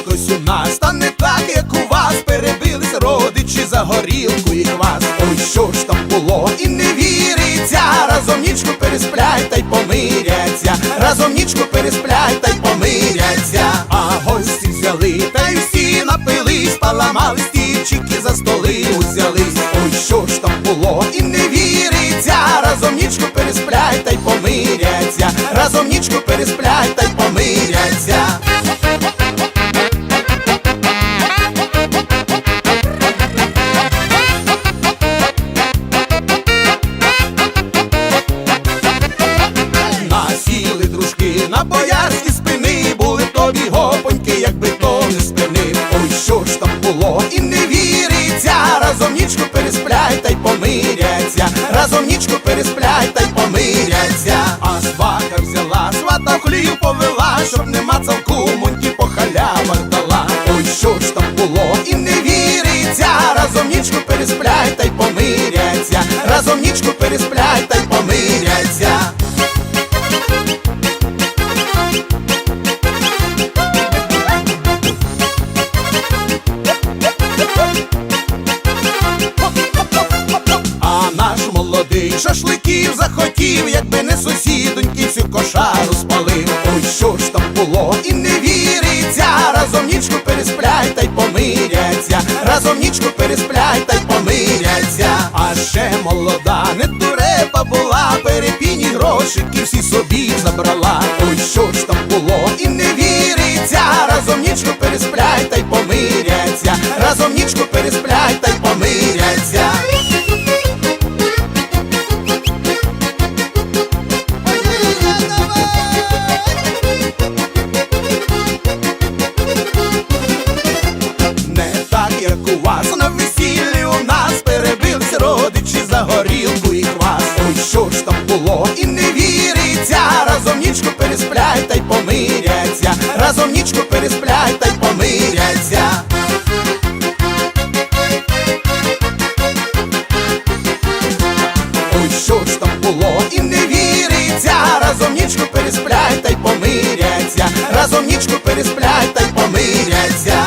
якось у нас, та не так, як у вас, перебились родичі за горілку і квас. Ой, що ж там було, і не віриться, разом нічку пересплять та й помиряться, разом нічку пересплять та й помиряться, а гості взяли, та й всі напились, Поламали стільчики за столи узялись. Ой, що ж там було, і не віриться, разом нічку пересплять та й помиряться, разом нічку пересплять та й на боярські спини, були тобі гопоньки, якби то не спинив. Ой, що ж там було, і не віриться, разом нічку пересплять та й помиряться, разом нічку пересплять та й помиряться. А свака взяла, свата в хлів повела, щоб не мацав кумоньки по халявах дала. Ой, що ж там було, і не віриться, разом нічку пересплять та й помиряться, разом нічку шашликів захотів, якби не сусідоньки цю кошару спалив. Ой, що ж там було, і не віриться, разом нічку пересплять та й помиряться, разом нічку пересплять та й помиряться. А ще молода, не дурепа була, перепіні грошики всі собі забрала. Ой, що ж там було, і не віриться, разом нічку пересплять та й помиряться, разом нічку пересплять було, і не віриться, разом нічку переспляй та й помиряться, разом нічку переспляй та й помиряться. Ой, що ж там було, і не віриться, разом нічку переспляй та й помиряться, разом нічку переспляй та й помиряться.